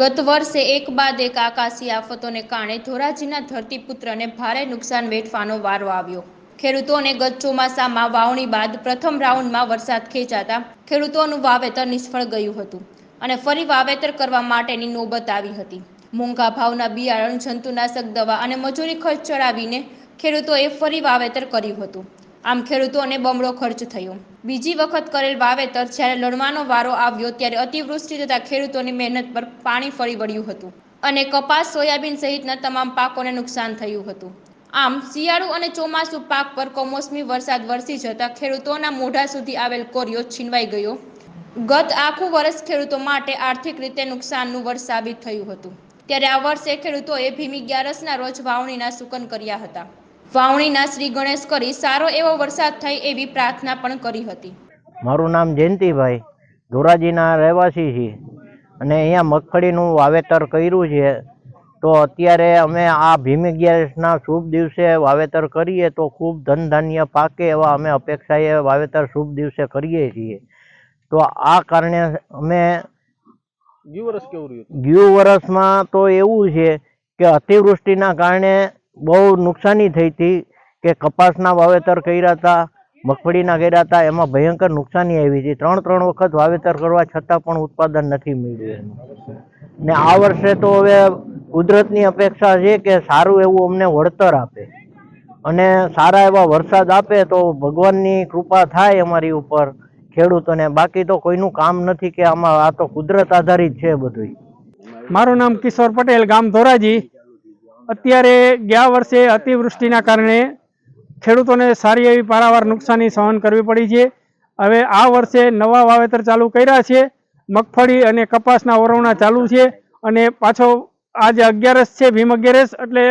ગત વર્ષે એક બાદ એક આકાશી આફતોને કારણે ધોરાજીના ધરતીપુત્રને ભારે નુકસાન વેઠવાનો વારો આવ્યો. ખેડૂતોને ગત ચોમાસામાં વાવણી બાદ પ્રથમ રાઉન્ડમાં વરસાદ ખેંચાતા ખેડૂતોનું વાવેતર નિષ્ફળ ગયું હતું અને ફરી વાવેતર કરવા માટેની નોબત આવી હતી. મોંઘા ભાવના બિયારણ, જંતુનાશક દવા અને મજૂરી ખર્ચ ચડાવીને ખેડૂતોએ ફરી વાવેતર કર્યું હતું. આમ ખેડૂતોને બમણો ખર્ચ થયો. બીજી વખત કરેલ વાવેતર જ્યારે લણવાનો વારો આવ્યો ત્યારે અતિવૃષ્ટિ તથા ખેડૂતોની મહેનત પર પાણી ફરી વળ્યું હતું અને કપાસ, સોયાબીન સહિતના તમામ પાકોને નુકસાન થયું હતું. આમ શિયાળુ અને ચોમાસુ પાક પર કમોસમી વરસાદ વરસી જતા ખેડૂતોના મોઢા સુધી આવેલ કોરિયો છીનવાઈ ગયો. ગત આખું વર્ષ ખેડૂતો માટે આર્થિક રીતે નુકસાનનું વર્ષ સાબિત થયું હતું. ત્યારે આ વર્ષે ખેડૂતોએ ભીમી ગ્યારસના રોજ વાવણીના સૂકન કર્યા હતા. વાવણીના શ્રી ગણેશ કરી સારો એવો વરસાદ થાય એવી પ્રાર્થના પણ કરી હતી. મારું નામ જયંતિભાઈ ધોરાજીના રહેવાસી છીએ. અને અહીંયા મગફળીનું વાવેતર કર્યું છે. તો અત્યારે અમે આ ભીમ ગેસના શુભ દિવસે વાવેતર કરીએ તો ખૂબ ધનધાન્ય પાકે એવા અમે અપેક્ષાએ વાવેતર શુભ દિવસે કરીએ છીએ. તો આ કારણે અમે ગયું વર્ષ કેવું રહ્યું ગયું વર્ષમાં તો એવું છે કે અતિવૃષ્ટિના કારણે બહુ નુકસાની થઈ હતી કે કપાસના વાવેતર કર્યા હતા, મગફળીના કર્યા હતા, એમાં ભયંકર નુકસાની આવી હતી. ત્રણ ત્રણ વખત વાવેતર કરવા છતાં પણ ઉત્પાદન નથી મળ્યું ને આ વર્ષે તો હવે કુદરતની અપેક્ષા છે કે સારું એવું અમને વળતર આપે. અને સારા એવા વરસાદ આપે તો ભગવાનની કૃપા થાય અમારી ઉપર, ખેડૂતોને. બાકી તો કોઈનું કામ નથી કે આમાં, આ તો કુદરત આધારિત છે બધું મારું નામ કિશોર પટેલ, ગામ ધોરાજી. અત્યારે ગયા વર્ષે અતિવૃષ્ટિના કારણે ખેડૂતોને સારી એવી પારાવાર નુકસાની સહન કરવી પડી છે. હવે આ વર્ષે નવા વાવેતર ચાલુ કર્યા છે. મગફળી અને કપાસના ઓરવણા ચાલુ છે અને પાછો આજે અગિયારસ છે, ભીમ અગિયારસ, એટલે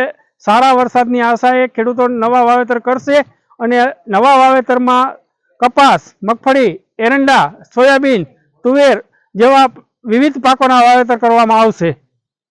સારા વરસાદની આશાએ ખેડૂતો નવા વાવેતર કરશે અને નવા વાવેતરમાં કપાસ, મગફળી, એરંડા, સોયાબીન, તુવેર જેવા વિવિધ પાકોના વાવેતર કરવામાં આવશે.